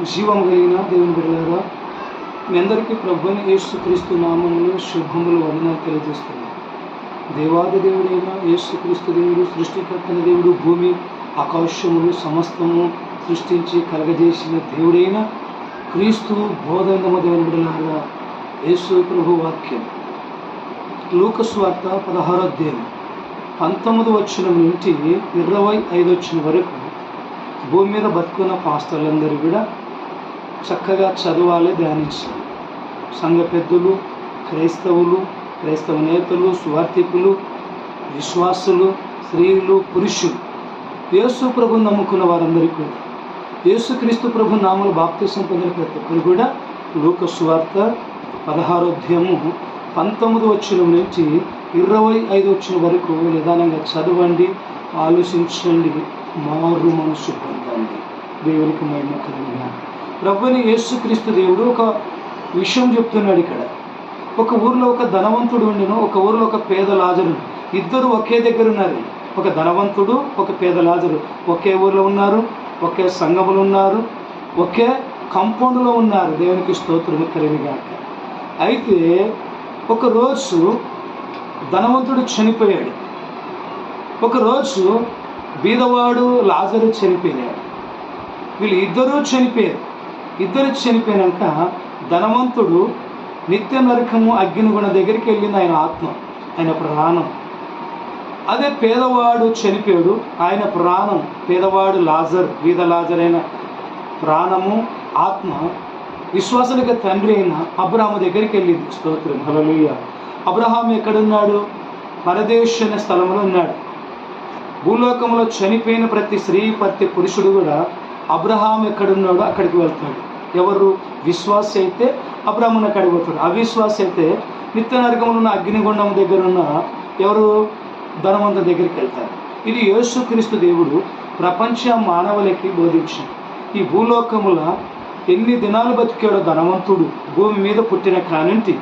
జీవం కలిగిన దేవుని బిడ్డలారా మీ అందరికీ ప్రభుని యేసుక్రీస్తు నామములు శుభములు వందనాలు తెలియజేస్తున్నాను దేవాది దేవుడైన యేసుక్రీస్తు దేవుడు సృష్టికర్తన దేవుడు భూమి ఆకాశములు సమస్తము సృష్టించి కలగజేసిన దేవుడైన క్రీస్తు బోధనమ దేవుని బిడ్డలారా యేసు ప్రభు వాక్యం. లూకస్ వార్త పదహారో అధ్యాయం. పంతొమ్మిది వచ్చిన నుండి ఇరవై ఐదు వచ్చిన వరకు భూమి మీద బతుకున్న పాస్తలందరూ కూడా చక్కగా చదవాలి ధ్యానించాలి సంఘ పెద్దలు క్రైస్తవులు క్రైస్తవ నేతలు స్వార్థికులు విశ్వాసులు స్త్రీలు పురుషులు. యేసు ప్రభు నమ్ముకున్న వారందరికీ కూడా. యేసుక్రీస్తు ప్రభు నామలు బాప్తిసం పొందిన ప్రతి ఒక్కరు కూడా లోక స్వార్థ పదహారోధ్యము పంతొమ్మిది వచ్చిన నుంచి ఇరవై ఐదు వచ్చిన వరకు నిదానంగా చదవండి ఆలోచించండి మారు మనసు పొందండి. దేవునికి మహిమ కలిగిన. ప్రభుని యేసుక్రీస్తు దేవుడు ఒక విషయం చెప్తున్నాడు ఇక్కడ. ఒక ఊర్లో ఒక ధనవంతుడు ఉండెను ఒక ఊర్లో ఒక పేద లాజరు ఇద్దరు ఒకే దగ్గర ఉన్నారు. ఒక ధనవంతుడు ఒక పేద లాజరు. ఒకే ఊర్లో ఉన్నారు ఒకే సంఘములు ఉన్నారు ఒకే కంపౌండ్లో ఉన్నారు. దేవునికి స్తోత్రము కలిగిగాక అయితే ఒకరోజు ధనవంతుడు చనిపోయాడు. ఒకరోజు బీదవాడు లాజరు చనిపోయాడు. వీళ్ళు ఇద్దరూ చనిపోయారు. ఇద్దరు చనిపోయినాక ధనవంతుడు నిత్య నరకము అగ్నిగుణ దగ్గరికి వెళ్ళింది ఆయన ఆత్మ ఆయన ప్రాణం. అదే పేదవాడు చనిపోయాడు ఆయన ప్రాణం పేదవాడు లాజర్ వీధ లాజర్ అయిన ప్రాణము ఆత్మ. విశ్వాసులకు తండ్రి అయిన అబ్రహాము దగ్గరికి వెళ్ళింది. స్తోత్రం. హలలుయ అబ్రహాం ఎక్కడున్నాడు? పరదేశ్ అనే స్థలంలో ఉన్నాడు. భూలోకంలో చనిపోయిన ప్రతి స్త్రీ ప్రతి పురుషుడు కూడా అబ్రహాం ఎక్కడున్నాడో అక్కడికి వెళ్తాడు. ఎవరు? విశ్వాసి అయితే అబ్రహాముని అక్కడికి పోతాడు అవిశ్వాసి అయితే నిత్య నరకంలో ఉన్న అగ్నిగుండం దగ్గర ఉన్న ఎవరు? ధనవంత దగ్గరికి వెళ్తారు. ఇది యేసుక్రీస్తు దేవుడు ప్రపంచ మానవులకి బోధించింది ఈ భూలోకముల ఎన్ని దినాలు బతికాడో ధనవంతుడు భూమి మీద పుట్టిన కానింటి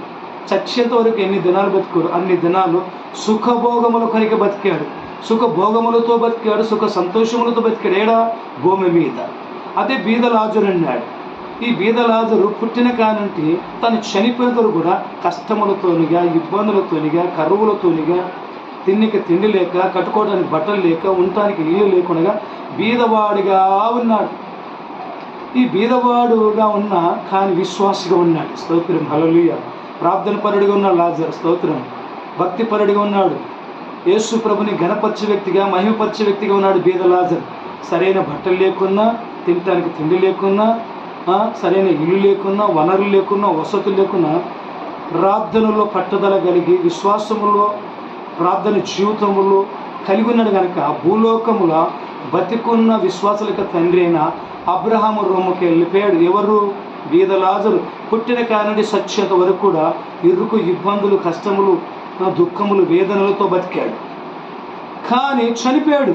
చచ్చేంత వరకు ఎన్ని దినాలు బతికాడు అన్ని దినాలు సుఖభోగముల కొరికి బతికాడు. సుఖ భోగములతో బతికాడు సుఖ సంతోషములతో బతికాడు ఏడా భూమి మీద. అదే బీదలాజరు అన్నాడు ఈ బీదలాజరు పుట్టిన కానుంటి తను చనిపోయిన కూడా కష్టములతోనిగా ఇబ్బందులతోనిగా కరువులతోనిగా తిన్నికి తిండి లేక కట్టుకోవడానికి బట్టలు లేక ఉండటానికి ఇల్లు లేకుండా బీదవాడిగా ఉన్నాడు. ఈ బీదవాడుగా ఉన్న కానీ విశ్వాసిగా ఉన్నాడు. స్తోత్రం. హలలుయ ప్రార్థన పరుడిగా ఉన్నాడు లాజర్. స్తోత్రం. భక్తి పరుడిగా ఉన్నాడు. యేసు ప్రభుని గణపరిచే వ్యక్తిగా మహిమపరిచే వ్యక్తిగా ఉన్నాడు బీద లాజర్. సరైన బట్టలు లేకున్నా తినటానికి తిండి లేకున్నా సరైన ఇల్లు లేకున్నా వనరులు లేకున్నా వసతులు లేకున్నా ప్రార్థనలో పట్టుదల కలిగి విశ్వాసములో ప్రార్థన జీవితములో కలిగి ఉన్నాడు కనుక భూలోకముల బతికున్న విశ్వాసులకు తండ్రి అయిన అబ్రహాము రొమ్మకి వెళ్ళిపోయాడు. ఎవరు? బీదలాజరు పుట్టిన కానుండి సత్యత వరకు కూడా ఇరుకు ఇబ్బందులు కష్టములు దుఃఖములు వేదనలతో బతికాడు. కానీ చనిపోయాడు.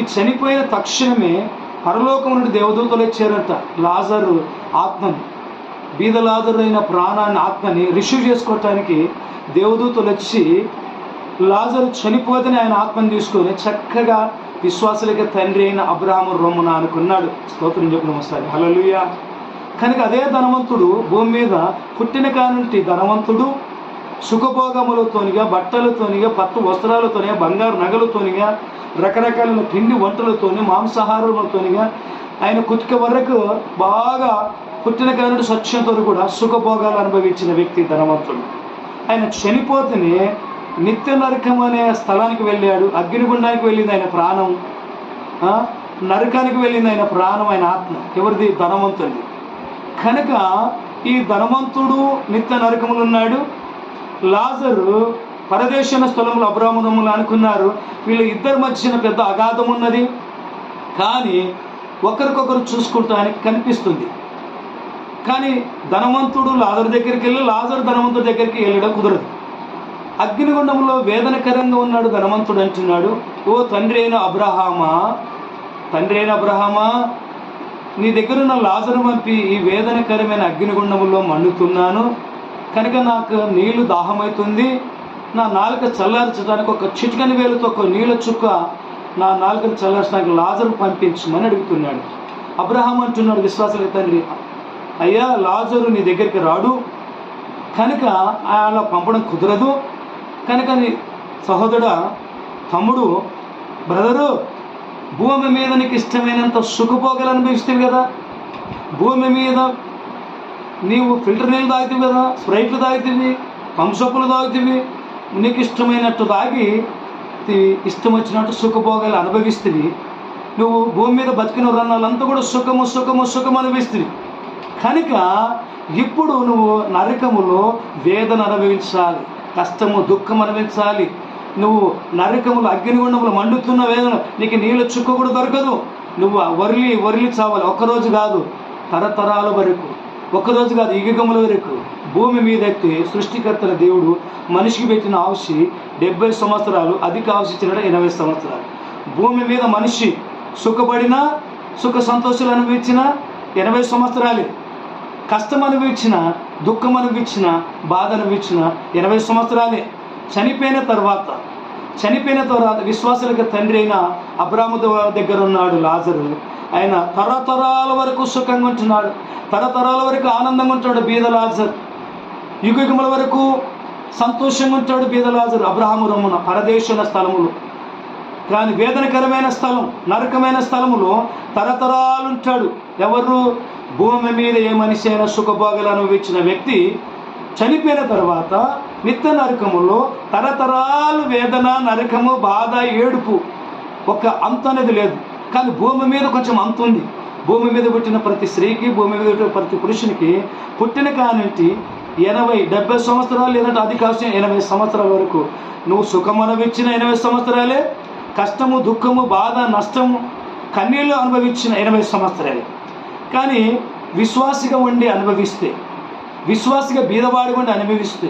ఈ చనిపోయిన తక్షణమే పరలోకం నుండి దేవదూతలు ఇచ్చారంట లాజరు ఆత్మని. బీదలాజరైన ప్రాణాన్ని ఆత్మని రిసీవ్ చేసుకోవటానికి దేవదూతలు వచ్చి లాజరు చనిపోతేనే ఆయన ఆత్మని తీసుకొని చక్కగా విశ్వాసులకి తండ్రి అయిన అబ్రాహం రొమ్మున అనుకున్నాడు. స్తోత్రం చెప్పిన ఒకసారి. హలలుయ కనుక అదే ధనవంతుడు భూమి మీద పుట్టిన కానుంటి ధనవంతుడు సుఖభోగములతోనిగా బట్టలతోనిగా పట్టు వస్త్రాలతోనిగా బంగారు నగలతోనిగా రకరకాలైన పిండి వంటలతోని మాంసాహారములతోనిగా ఆయన కుతిక వరకు బాగా పుట్టిన కానుండి స్వచ్ఛతతో కూడా సుఖభోగాలు అనుభవించిన వ్యక్తి ధనవంతుడు. ఆయన చనిపోతేనే నిత్య నరకం అనే స్థలానికి వెళ్ళాడు అగ్నిగుండానికి వెళ్ళింది ఆయన ప్రాణం. నరకానికి వెళ్ళింది ఆయన ప్రాణం ఆయన ఆత్మ. ఎవరిది? ధనవంతుడి కనుక ఈ ధనవంతుడు నిత్య నరకములు ఉన్నాడు లాజరు పరదేశన స్థలంలో అబ్రాహ్మణములు అనుకున్నారు. వీళ్ళ ఇద్దరి మధ్యన పెద్ద అగాధం ఉన్నది. కానీ ఒకరికొకరు చూసుకుంటానికి కనిపిస్తుంది. కానీ ధనవంతుడు లాజరు దగ్గరికి వెళ్ళి లాజరు ధనవంతుడి దగ్గరికి వెళ్ళడం కుదరదు. అగ్నిగుండంలో వేదనకరంగా ఉన్నాడు ధనవంతుడు అంటున్నాడు ఓ తండ్రి అయిన అబ్రహామా తండ్రి అయిన అబ్రహామా నీ దగ్గరున్న లాజరు పంపి ఈ వేదనకరమైన అగ్నిగుండంలో మండుతున్నాను కనుక నాకు నీళ్ళు దాహమవుతుంది నా నాలుక చల్లార్చడానికి ఒక చిటికని వేలుతో ఒక నీళ్ళ చుక్క నా నాలుకను చల్లార్చడానికి లాజరు పంపించమని అడుగుతున్నాడు. అబ్రహాం అంటున్నాడు విశ్వాసుల తండ్రి అయ్యా లాజరు నీ దగ్గరికి రాడు. కనుక అలా పంపడం కుదరదు. కనుక నీ సహోదరుడా తమ్ముడు బ్రదరు భూమి మీద నీకు ఇష్టమైనంత సుఖపోగలు అనిపిస్తుంది కదా. భూమి మీద నీవు ఫిల్టర్ నీళ్ళు తాగుతుంది కదా స్ప్రైట్లు తాగుతుంది పంసప్పులు తాగుతుంది నీకు ఇష్టమైనట్టు తాగి ఇష్టం వచ్చినట్టు సుఖభోగాలు అనుభవిస్తుంది నువ్వు భూమి మీద బతికిన రన్నాలంతా కూడా సుఖము సుఖము సుఖము అనుభవిస్తుంది కనుక ఇప్పుడు నువ్వు నరకములో వేదన అనుభవించాలి కష్టము దుఃఖం అనుభవించాలి. నువ్వు నరకములు అగ్నిగుండములు మండుతున్న వేదన నీకు నీళ్ళు చుక్క కూడా దొరకదు. నువ్వు వరిలి వరిలి చావాలి ఒక్కరోజు కాదు తరతరాల వరకు. ఒక్కరోజు కాదు యుగముల వరకు భూమి మీద ఎత్తి సృష్టికర్తల దేవుడు మనిషికి పెట్టిన ఆవుషి డెబ్బై సంవత్సరాలు అధిక ఆవుషి ఇచ్చిన ఎనభై సంవత్సరాలు. భూమి మీద మనిషి సుఖపడినా సుఖ సంతోషాలు అనుభవించిన ఎనభై సంవత్సరాలే. కష్టం అనుభవించిన దుఃఖం అనుభవించిన బాధ అనుభవించిన ఎనభై సంవత్సరాలే. చనిపోయిన తర్వాత చనిపోయిన తర్వాత విశ్వాసులకు తండ్రి అయిన అబ్రాహ్మ దగ్గర ఉన్నాడు లాజరు. ఆయన తరతరాల వరకు సుఖంగా ఉంటున్నాడు. తరతరాల వరకు ఆనందంగా ఉంటాడు బీదలాజర్. యుగయుగముల వరకు సంతోషంగా ఉంటాడు బీదలాజర్ అబ్రహాము రమ్మున పరదేశున స్థలములు. కానీ వేదనకరమైన స్థలం నరకమైన స్థలములో తరతరాలు ఉంటాడు. ఎవరు? భూమి మీద ఏ మనిషి అయినా సుఖభోగాలు అనుభవించిన వ్యక్తి చనిపోయిన తర్వాత నిత్య నరకములో తరతరాలు వేదన నరకము బాధ ఏడుపు ఒక అంత అనేది లేదు. కానీ భూమి మీద కొంచెం అంత ఉంది. భూమి మీద పుట్టిన ప్రతి స్త్రీకి భూమి మీద పుట్టిన ప్రతి పురుషునికి పుట్టిన కానింటి ఎనభై డెబ్బై సంవత్సరాలు లేదంటే అది కావచ్చు ఎనభై సంవత్సరాల వరకు. నువ్వు సుఖం అనుభవించిన ఎనభై సంవత్సరాలే కష్టము దుఃఖము బాధ నష్టము కన్నీళ్ళు అనుభవించిన ఎనభై సంవత్సరాలే. కానీ విశ్వాసిగా ఉండి అనుభవిస్తే విశ్వాసిగా బీదవాడి ఉండి అనుభవిస్తే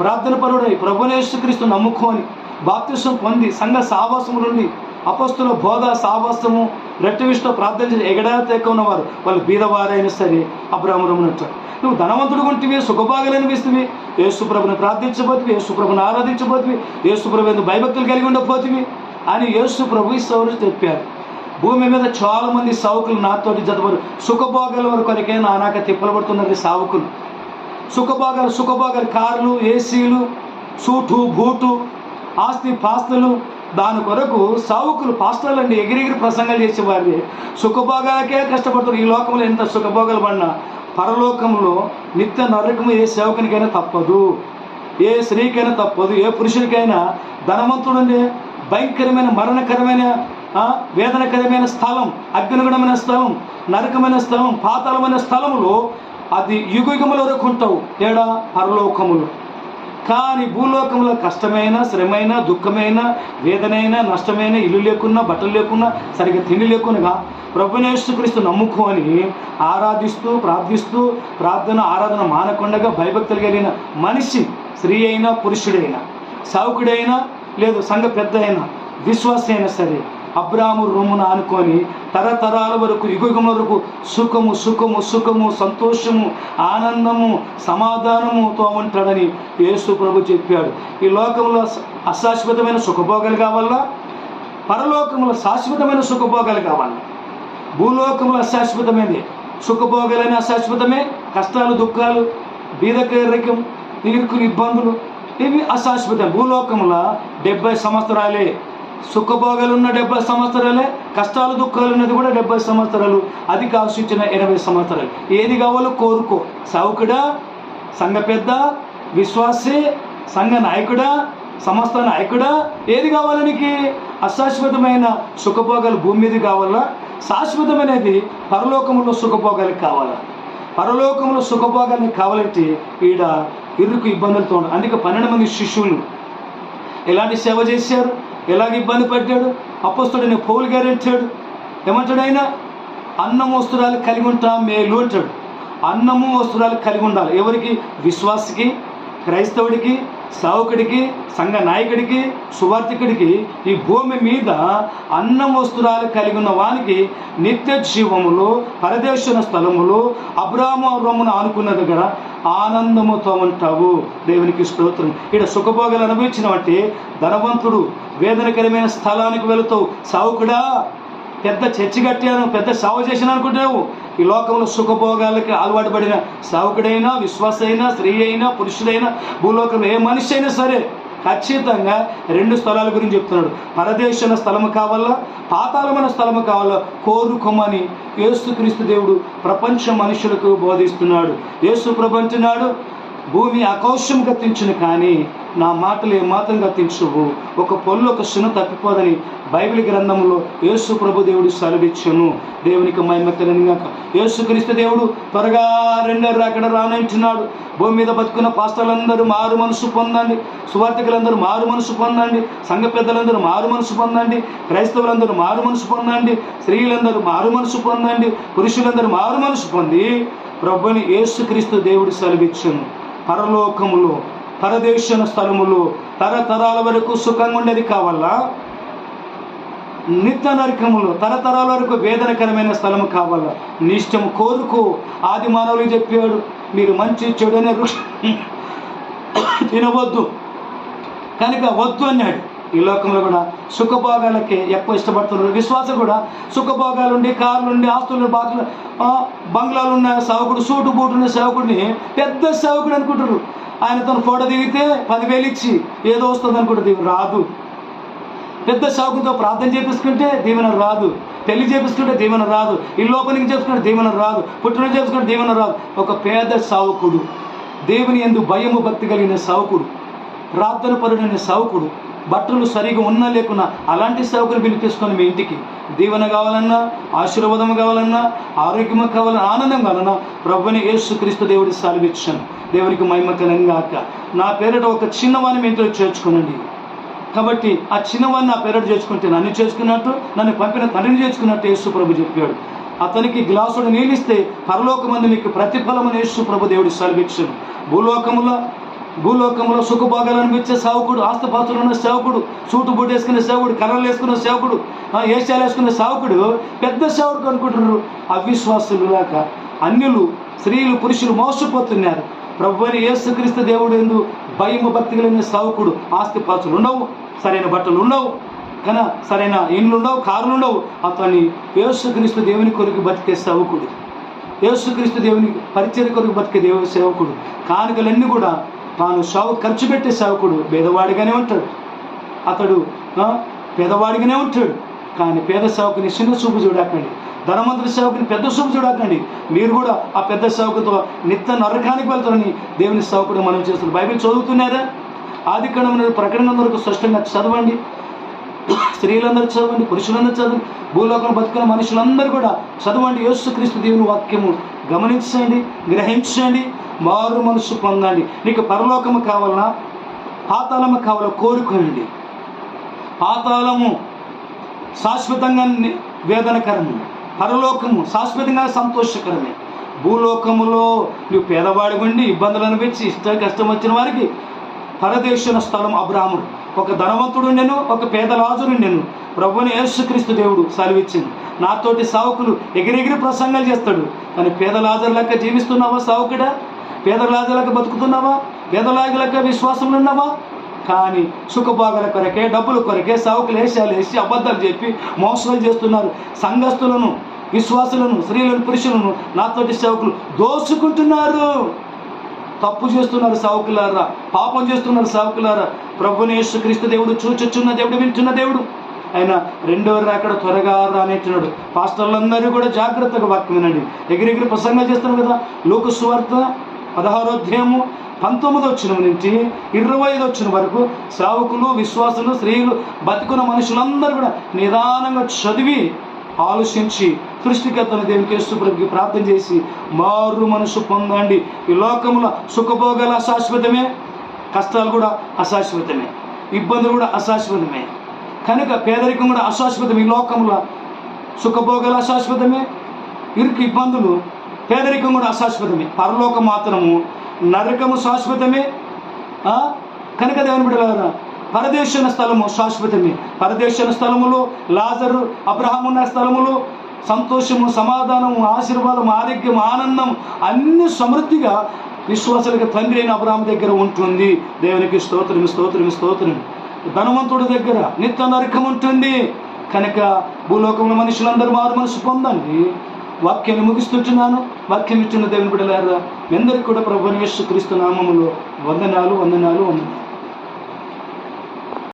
ప్రార్థన పరుడై ప్రభునేశ్వక్రీస్తు నమ్ముకొని బాప్తిసం పొంది సంఘ సావాసము నుండి అపస్తుల బోధ సావాసము రెట్టవిష్ట ప్రార్థన చేసి ఎగడాతేక ఉన్నవారు వాళ్ళు బీదవారైనా సరే అబ్రాహ్మణమునట్టు నువ్వు ధనవంతుడు ఉంటివి సుఖభాగాలు అనిపిస్తుంది యేసుప్రభుని ప్రార్థించబోతువి యేసుప్రభుని ఆరాధించబోతువి యేసుప్రభు ఎందుకు భయభక్తులు కలిగి ఉండబోతివి అని యేసుప్రభు సౌరు చెప్పారు. భూమి మీద చాలా మంది సావుకులు నాతోటి జతవారు సుఖభోగాల వరకు కొరకే నానాక తిప్పలు పడుతున్నది సావుకులు. సుఖభోగాలు సుఖభోగాలు కార్లు ఏసీలు సూటు బూటు ఆస్తి పాస్తులు దాని కొరకు సావుకులు పాస్టర్లన్నీ ఎగిరిగిరి ప్రసంగాలు చేసేవారి సుఖభోగాలకే కష్టపడుతారు ఈ లోకంలో ఎంత సుఖభోగాలు పడినా పరలోకంలో నిత్య నరకము ఏ సేవకునికైనా తప్పదు. ఏ స్త్రీకైనా తప్పదు. ఏ పురుషునికైనా ధనవంతుడుండే భయంకరమైన మరణకరమైన వేదనకరమైన స్థలం అగ్నిగుణమైన స్థలం నరకమైన స్థలం పాతాళమైన స్థలములో అది యుగయుగముల వరకు ఉంటావు. ఏడా? పరలోకములు. కానీ భూలోకంలో కష్టమైన శ్రమైన దుఃఖమైన వేదనైనా నష్టమైన ఇల్లు లేకున్నా బట్టలు లేకున్నా సరిగ్గా తిండి లేకునగా ప్రభునేశ్వక్రీస్తు నమ్ముకొని ఆరాధిస్తూ ప్రార్థిస్తూ ప్రార్థన ఆరాధన మానకుండగా భయభక్తులు కలిగిన మనిషి స్త్రీ అయినా పురుషుడైనా సావుకుడైనా లేదు సంఘ పెద్ద అయినా విశ్వాసైనా సరే అబ్రాము రొమ్మున ఆనుకొని తరతరాల వరకు యుగయుగముల వరకు సుఖము సుఖము సుఖము సంతోషము ఆనందము సమాధానముతో ఉంటాడని యేసు ప్రభు చెప్పాడు. ఈ లోకంలో అశాశ్వతమైన సుఖభోగాలు కావాలా? పరలోకంలో శాశ్వతమైన సుఖభోగాలు కావాలి? భూలోకంలో అశాశ్వతమైనది సుఖభోగాలని అశాశ్వతమే? కష్టాలు దుఃఖాలు బీదకరికం ఇరుకులు ఇబ్బందులు ఇవి అశాశ్వతం. భూలోకంలో డెబ్బై సంవత్సరాలే సుఖభోగాలు ఉన్న డెబ్బై సంవత్సరాలే కష్టాలు దుఃఖాలు ఉన్నది కూడా డెబ్బై సంవత్సరాలు. అది కావాల్సిన ఎనభై సంవత్సరాలు. ఏది కావాలో కోరుకో. సౌకుడా సంఘ పెద్ద విశ్వాసి సంఘ నాయకుడా సమస్త నాయకుడా ఏది కావాలి నీకు? అశాశ్వతమైన సుఖభోగాలు భూమి మీద కావాలా? శాశ్వతమైనది పరలోకంలో సుఖభోగాలు కావాలా? పరలోకంలో సుఖభోగాన్ని కావాలంటే ఈడ ఇరుకు ఇబ్బందులతో అందుకే పన్నెండు మంది శిష్యులు ఎలాంటి సేవ చేశారు? ఎలాగ ఇబ్బంది పడ్డాడు? అప్పస్తుడని పౌలు గారు అంటాడు ఏమంటాడు ఆయన? అన్నం వస్త్రాలు కలిగి ఉంటా మేలు అంటాడు. అన్నము వస్త్రాలు కలిగి ఉండాలి. ఎవరికి? విశ్వాసికి క్రైస్తవుడికి సావుకుడికి సంఘ నాయకుడికి సువార్థికుడికి. ఈ భూమి మీద అన్నం వస్త్రాలు కలిగి ఉన్న వానికి నిత్య జీవములు పరదేశన స్థలములో అబ్రాహ్మరమును అనుకున్నది కదా. ఆనందముతో ఉంటావు. దేవునికి స్తోత్రం. ఇక్కడ సుఖభోగాలు అనుభవించినవంటే ధనవంతుడు వేదనకరమైన స్థలానికి వెళుతావు. సావుకుడా పెద్ద చర్చి కట్టాను పెద్ద సాగు చేశాను అనుకుంటావు ఈ లోకంలో సుఖభోగాలకి అలవాటు పడిన సావుకుడైనా విశ్వాస అయినా స్త్రీ అయినా పురుషుడైనా భూలోకంలో ఏ మనిషి అయినా సరే ఖచ్చితంగా రెండు స్థలాల గురించి చెప్తున్నాడు. పరదేశన స్థలము కావాలా? పాతాళమైన స్థలము కావాలా? కోరుకోమని యేసుక్రీస్తు దేవుడు ప్రపంచ మనుషులకు బోధిస్తున్నాడు. యేసు ప్రపంచున్నాడు భూమి అకౌశం గతించును కానీ నా మాటలు ఏమాత్రం గతించవు. ఒక పొల్లు ఒక శును తప్పిపోదని బైబిల్ గ్రంథంలో యేసు ప్రభు దేవుడు సెలవిచ్చును. దేవునికి మహిమకరంగాక యేసుక్రీస్తు దేవుడు త్వరగా రెండో అక్కడ రానంటున్నాడు. భూమి మీద బతుకున్న పాస్తలందరూ మారు మనసు పొందండి. సువార్థికులందరూ మారు మనసు పొందండి. సంఘ పెద్దలందరూ మారు మనసు పొందండి. క్రైస్తవులందరూ మారు మనసు పొందండి. స్త్రీలందరూ మారు మనసు పొందండి. పురుషులందరూ మారు మనసు పొంది ప్రభుని యేసుక్రీస్తు దేవుడు సెలవిచ్చును. పరలోకములో పరదేశన స్థలములు తరతరాల వరకు సుఖంగా ఉండేది కావాలా? నిత్య నరకములు తరతరాల వరకు వేదనకరమైన స్థలము కావాలా? నీ ఇష్టం కోరుకో. ఆది మానవులు చెప్పాడు మీరు మంచి చెడు అనే తినవద్దు. కనుక వద్దు అన్నాడు. ఈ లోకంలో కూడా సుఖభోగాలకి ఎక్కువ ఇష్టపడుతున్నారు. విశ్వాసం కూడా సుఖభోగాలుండి కార్లుండి ఆస్తులు బాతులు బంగ్లాలు ఉన్న సేవకుడు సూటు బూటు ఉన్న సేవకుడిని పెద్ద సేవకుడు అనుకుంటారు ఆయనతో ఫోటో దిగితే పదివేలు ఇచ్చి ఏదో వస్తుంది అనుకుంటుంది రాదు. పెద్ద సేవకుడితో ప్రార్థన చేపించుకుంటే దీవెన రాదు. పెళ్ళి చేపించుకుంటే దీవెన రాదు. ఈ లోపలికి చేసుకుంటే దీవెన రాదు. పుట్టినరోజు చేసుకుంటే దీవెన రాదు. ఒక పేద సావకుడు దేవుని ఎందు భయము భక్తి కలిగిన సావకుడు ప్రార్థన పరుడైన సావకుడు బట్టలు సరిగా ఉన్నా లేకున్నా అలాంటి సేవకులు పిలిపించుకొని మీ ఇంటికి. దీవెన కావాలన్నా ఆశీర్వాదం కావాలన్నా ఆరోగ్యం కావాలన్నా ఆనందం కావాలన్నా ప్రభుని యేసుక్రీస్తు దేవుడి సాలివిచ్చాను. దేవునికి మహిమకరంగాక నా పేరిట ఒక చిన్నవాణి మీ ఇంట్లో చేర్చుకునండి. కాబట్టి ఆ చిన్నవాడిని నా పేరట చేసుకుంటే నన్ను చేసుకున్నట్టు నన్ను పంపిన తండ్రిని చేసుకున్నట్టు యేసు ప్రభు చెప్పాడు. అతనికి గ్లాసుడు నీళ్ళిస్తే పరలోకమందు మీకు ప్రతిఫలమని యేసు ప్రభు దేవుడు సెలవిచ్చాను భూలోకములో భూలోకంలో సుఖభోగాలు అనిపించే సేవకుడు ఆస్తపాస్తులు ఉన్న సేవకుడు సూటు బూటు వేసుకునే సేవకుడు కర్రలు వేసుకునే సేవకుడు ఆ, ఏషాలు వేసుకునే సేవకుడు పెద్ద సేవకుడు అనుకుంటున్నారు. అవిశ్వాసులు లేక అన్యులు స్త్రీలు పురుషులు మోసపోతున్నారు. ప్రభు అని యేసుక్రీస్తు దేవుడు ఎందు భయము భక్తి కలిగిన సేవకుడు ఆస్తిపాస్తులు ఉండవు సరైన బట్టలు ఉండవు కన సరైన ఇండ్లు ఉండవు కార్లు ఉండవు. అతన్ని యేసుక్రీస్తు దేవుని కొరకు బతికే సేవకుడు యేసుక్రీస్తు దేవుని పరిచయ కొరకు బతికే దేవ సేవకుడు కానుకలన్నీ కూడా తాను సేవ ఖర్చు పెట్టే సేవకుడు పేదవాడిగానే ఉంటాడు. అతడు పేదవాడిగానే ఉంటాడు. కానీ పేద సేవకుని చిన్న చూపు చూడకండి. ధనవంతుడి సేవకుని పెద్ద చూపు చూడకండి. మీరు కూడా ఆ పెద్ద సేవకుతో నిత్య నరకానికి వెళ్తారని దేవుని సేవకుడు మనం చేస్తున్నారు బైబిల్ చదువుతున్నారా? ఆది కణం ప్రకటన వరకు స్పష్టంగా చదవండి. స్త్రీలందరూ చదవండి పురుషులందరూ చదవండి. భూలోకం బతుకున్న మనుషులందరూ కూడా చదవండి. యేసుక్రీస్తు దేవుని వాక్యము గమనించండి గ్రహించండి మారు మనసు పొందండి. నీకు పరలోకము కావాలన్నా పాతాళము కావాలో? కోరుకోనండి. పాతాళము శాశ్వతంగా వేదనకరము. పరలోకము శాశ్వతంగా సంతోషకరమే. భూలోకములో నువ్వు పేదవాడి ఉండి ఇబ్బందులు అనిపించి ఇష్ట కష్టం వచ్చిన వారికి పరదేశన స్థలం అబ్రాహ్ముడు ఒక ధనవంతుడు నేను ఒక పేద నేను ప్రభుని యేసుక్రీస్తు దేవుడు సెలవిచ్చింది. నాతోటి సావుకులు ఎగిరెగిరి ప్రసంగాలు చేస్తాడు. కానీ పేదలాజర్లక్క లెక్క జీవిస్తున్నావా సావుకుడా? పేదలాజర్లక్క లాజర్ లెక్క బతుకుతున్నావా? పేద లెక్క విశ్వాసంలో ఉన్నావా? కానీ సుఖభాగాల కొరకే డబ్బుల కొరకే సావుకులు వేషాలు వేసి అబద్ధాలు చెప్పి మోసాలు చేస్తున్నారు. సంఘస్థులను విశ్వాసులను స్త్రీలను పురుషులను నాతోటి సేవకులు దోచుకుంటున్నారు. తప్పు చేస్తున్నారు సావుకులారా? పాపం చేస్తున్నారు సావుకులారా? ప్రభుని క్రీస్తు దేవుడు చూచుచున్న దేవుడు వింటున్న దేవుడు. ఆయన రెండో రాకడ త్వరగా రానెట్టున్నాడు పాస్టర్లందరూ కూడా జాగ్రత్తగా వాక్యం వినండి. ఎగిరెగిరి ప్రసంగాలు చేస్తున్నారు కదా. లోక సువార్త పదహారో అధ్యాయము పంతొమ్మిది వచ్చిన నుంచి ఇరవై ఐదు వచ్చిన వరకు సేవకులు విశ్వాసులు స్త్రీలు బతుకున్న మనుషులందరూ కూడా నిదానంగా చదివి ఆలోచించి సృష్టికర్తన దేవునికి యేసుప్రభుకి ప్రార్థన చేసి మారు మనసు పొందండి. ఈ లోకంలో సుఖభోగాలు అశాశ్వతమే కష్టాలు కూడా అశాశ్వతమే ఇబ్బందులు కూడా అశాశ్వతమే. కనుక పేదరికం కూడా అశాశ్వతం ఈ లోకంలో సుఖభోగాలు అశాశ్వతమే ఇరుకు ఇబ్బందులు పేదరికం కూడా అశాశ్వతమే. పరలోకం మాత్రము నరకము శాశ్వతమే కనుక దేవుని బిడ్డలారా పరదేశన స్థలము శాశ్వతమే. పరదేశన స్థలములో లాజరు అబ్రహం ఉన్న స్థలములో సంతోషము సమాధానము ఆశీర్వాదం ఆరోగ్యం ఆనందం అన్ని సమృద్ధిగా విశ్వాసులకు తండ్రి అయిన అబ్రహం దగ్గర ఉంటుంది. దేవునికి స్తోత్రం స్తోత్రం స్తోత్రం ధనవంతుడి దగ్గర నిత్య నరకం ఉంటుంది. కనుక భూలోకంలో మనుషులందరూ మారు మనసు పొందండి. వాక్యాన్ని ముగిస్తుంటున్నాను. వాక్యం ఇచ్చిన దేవుని బిడ్డలారా మీ అందరికీ కూడా ప్రభు యేసు క్రీస్తు నామములో వందనాలు వందనాలు వందనాలు.